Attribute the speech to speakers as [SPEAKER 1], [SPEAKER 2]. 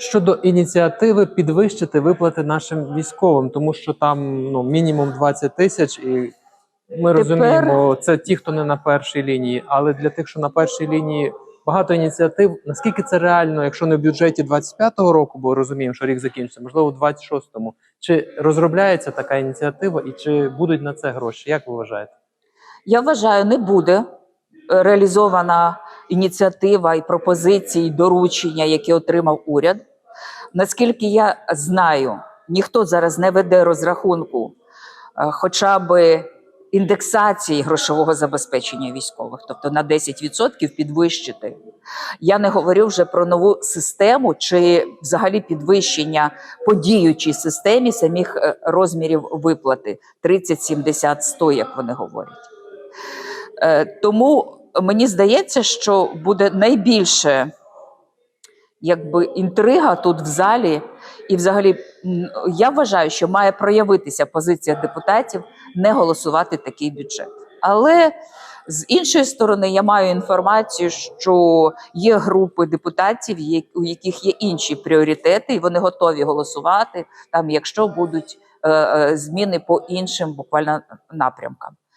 [SPEAKER 1] Щодо ініціативи підвищити виплати нашим військовим, тому що там ну мінімум 20 тисяч, і ми розуміємо, це ті, хто не на першій лінії. Але для тих, що на першій лінії, багато ініціатив. Наскільки це реально, якщо не в бюджеті 25-го року, бо розуміємо, що рік закінчиться, можливо, у 26-му. Чи розробляється така ініціатива, і чи будуть на це гроші? Як ви вважаєте?
[SPEAKER 2] Я вважаю, не буде реалізована ініціатива і пропозиції, і доручення, які отримав уряд. Наскільки я знаю, ніхто зараз не веде розрахунку е, хоча б індексації грошового забезпечення військових, тобто на 10% підвищити. Я не говорю вже про нову систему чи взагалі підвищення по діючій системі самих е, розмірів виплати 30, 70, 100, як вони говорять. Е, Тому мені здається, що буде найбільше якби інтрига тут в залі, і взагалі я вважаю, що має проявитися позиція депутатів не голосувати такий бюджет. Але з іншої сторони, я маю інформацію, що є групи депутатів, у яких є інші пріоритети, і вони готові голосувати там, якщо будуть е, е, зміни по іншим буквально напрямкам.